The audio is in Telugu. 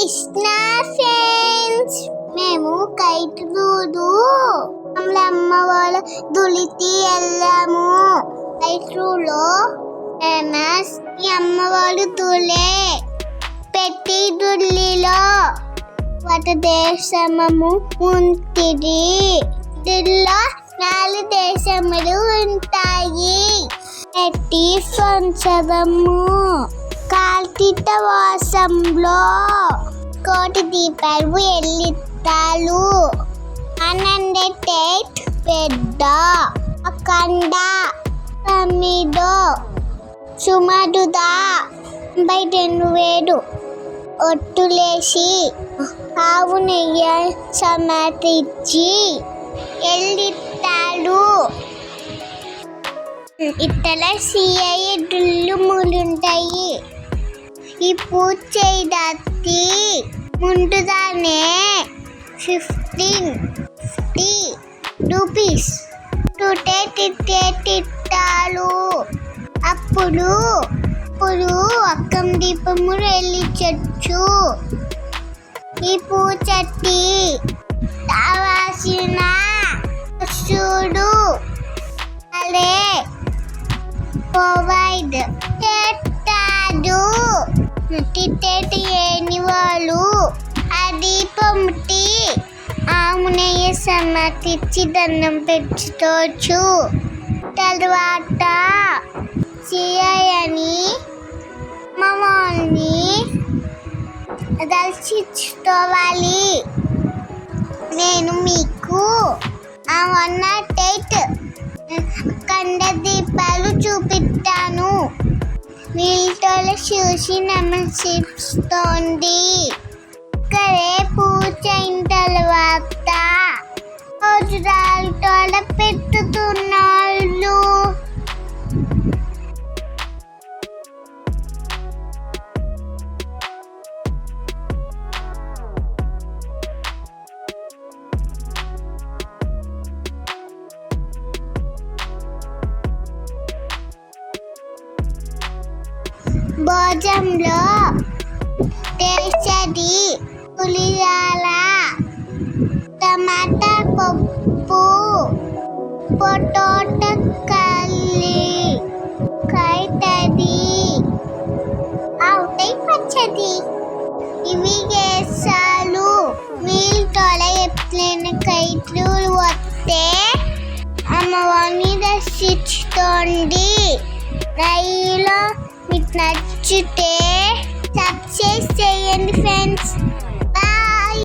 కృష్ణ ఫ్రెండ్స్ మేము కైట్ దూదు అమ్మ వాళ్ళ దులితి వెళ్ళాము. కైట్రూలో ఫేమస్ ఈ అమ్మ వాళ్ళు దులే పెట్టి దుల్లిలో ఒక దేశమము ఉంటిది. దీనిలో నాలుగు దేశములు ఉంటాయి. పెట్టి సంచదము కార్తీక వాసంలో కోటి దీపాలు ఎల్లిత్తాలు ఆనంద టేట్ పెద్ద అఖండ తమిదో సుమధుదా తొంభై రెండు వేలు ఒట్టులేసి ఆవు నెయ్య సమర్పించి ఎల్లిత్తాడు ఇతర సిఐ డుల్లు ములుంటాయి పూజ చేయదత్తి ముందుగానే ఫిఫ్టీన్ ఫిఫ్టీ రూపీస్ టుటే తిట్టే తిట్టాలు అప్పుడు అప్పుడు అక్కం దీపము వెలిచచ్చు. ఈ పూచట్టి కావాల్సిన చూడు. అదే ప్రొవైడ్ చేస్తాడు తిట్టేటి ఏని వాళ్ళు ఆ దీపంటి ఆమునయ్య సమర్పించి దండం పెంచుకోవచ్చు తర్వాత చేయని మమ్మల్ని దర్శించుకోవాలి. నేను మీకు ఆ వన్ నాట్ ఎయిట్ కండ దీపాలు వీటిలో చూసి నమస్కరిస్తోంది ఇక్కడే పూజ తర్వాత రోజు రాళ్ళతో పెట్టుతున్నాం. భోజంలో తెలిసది పులియాల టమాటా పప్పు పొటాట కల్లి కైతది. అవుతాయి పచ్చది ఇవి గేసాలు వీళ్ళు తొల ఎట్లైన కైట్లు వస్తే అమ్మవారిని దర్శించుతోంది రైలు మీకు నచ్చితే సబ్స్క్రైబ్ చేయండి ఫ్రెండ్స్